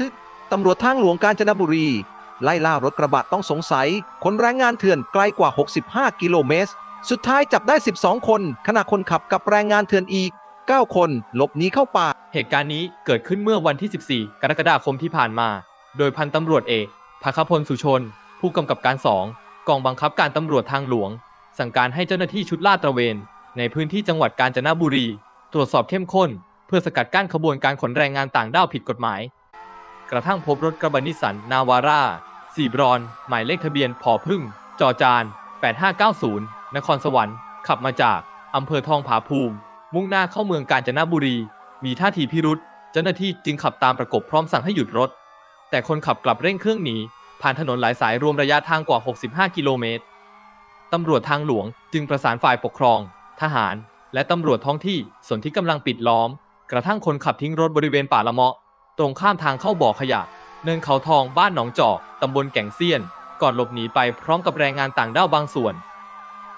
ทึก ตำรวจทางหลวงกาญจนบุรี ไล่ล่ารถกระบะต้องสงสัย คนแรงงานเถื่อนไกลกว่า 65 กิโลเมตร สุดท้ายจับได้ 12 คน ขณะคนขับกับแรงงานเถื่อนอีก 9 คนหลบหนีเข้าป่า เหตุการณ์นี้เกิดขึ้นเมื่อวันที่ 14 กรกฎาคมที่ผ่านมา โดยพันตำรวจเอกภคพลสุชน ผู้กำกับการ 2 กองบังคับการตำรวจทางหลวง สั่งการให้เจ้าหน้าที่ชุดลาดตระเวน ในพื้นที่จังหวัดกาญจนบุรี ตรวจสอบเข้มข้น เพื่อสกัดกั้นขบวนการขนแรงงานต่างด้าวผิดกฎหมาย กระทั่งพบรถกระบะนิสสันนาวาร่าสีบรอน หมายเลขทะเบียนพอพึ่ง จอจาน 8590 นครสวรรค์ ขับมาจากอำเภอทองผาภูมิ มุ่งหน้าเข้าเมืองกาญจนบุรี มีท่าทีพิรุษเจ้าหน้าที่จึงขับตามประกบพร้อมสั่งให้หยุดรถ แต่คนขับกลับเร่งเครื่องหนีผ่านถนนหลายสายรวมระยะทางกว่า 65 กิโลเมตร ตำรวจทางหลวงจึงประสานฝ่ายปกครอง ทหาร และตำรวจท้องที่ส่วนที่กำลังปิดล้อม กระทั่งคนขับทิ้งรถบริเวณป่าละเมาะ ตรงข้ามทางเข้าบ่อขยะ เนินเขาทองบ้านหนองจอกตำบลแก่งเซียน ก่อนหลบหนีไปพร้อมกับแรงงานต่างด้าวบางส่วน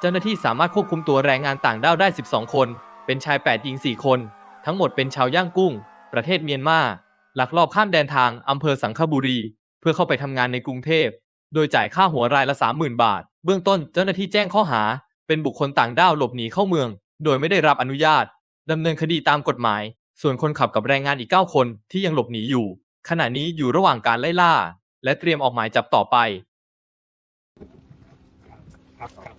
เจ้าหน้าที่สามารถควบคุมตัวแรงงานต่างด้าวได้ 12 คน เป็นชาย 8 หญิง 4 คน ทั้งหมดเป็นชาวย่างกุ้ง ประเทศเมียนมาลักลอบข้ามแดนทางอำเภอสังขบุรี เพื่อเข้าไปทำงานในกรุงเทพ โดยจ่ายค่าหัวรายละ 30,000 บาท เบื้องต้นเจ้าหน้าที่แจ้งข้อหา เป็นบุคคลต่างด้าวหลบหนีเข้าเมือง โดยไม่ได้รับอนุญาตดำเนินคดีตามกฎหมาย ส่วนคนขับกับแรงงานอีก 9 คนที่ยังหลบหนีอยู่ ขณะนี้อยู่ระหว่างการไล่ล่า และเตรียมออกหมายจับต่อไป ครับครับ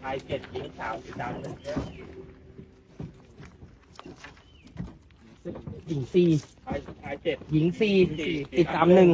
ชายเจ็ดหญิงสาวสีดำหนึ่งหญิงสี่ชายชายเจ็ดหญิงสี่สี่ติดตามหนึ่ง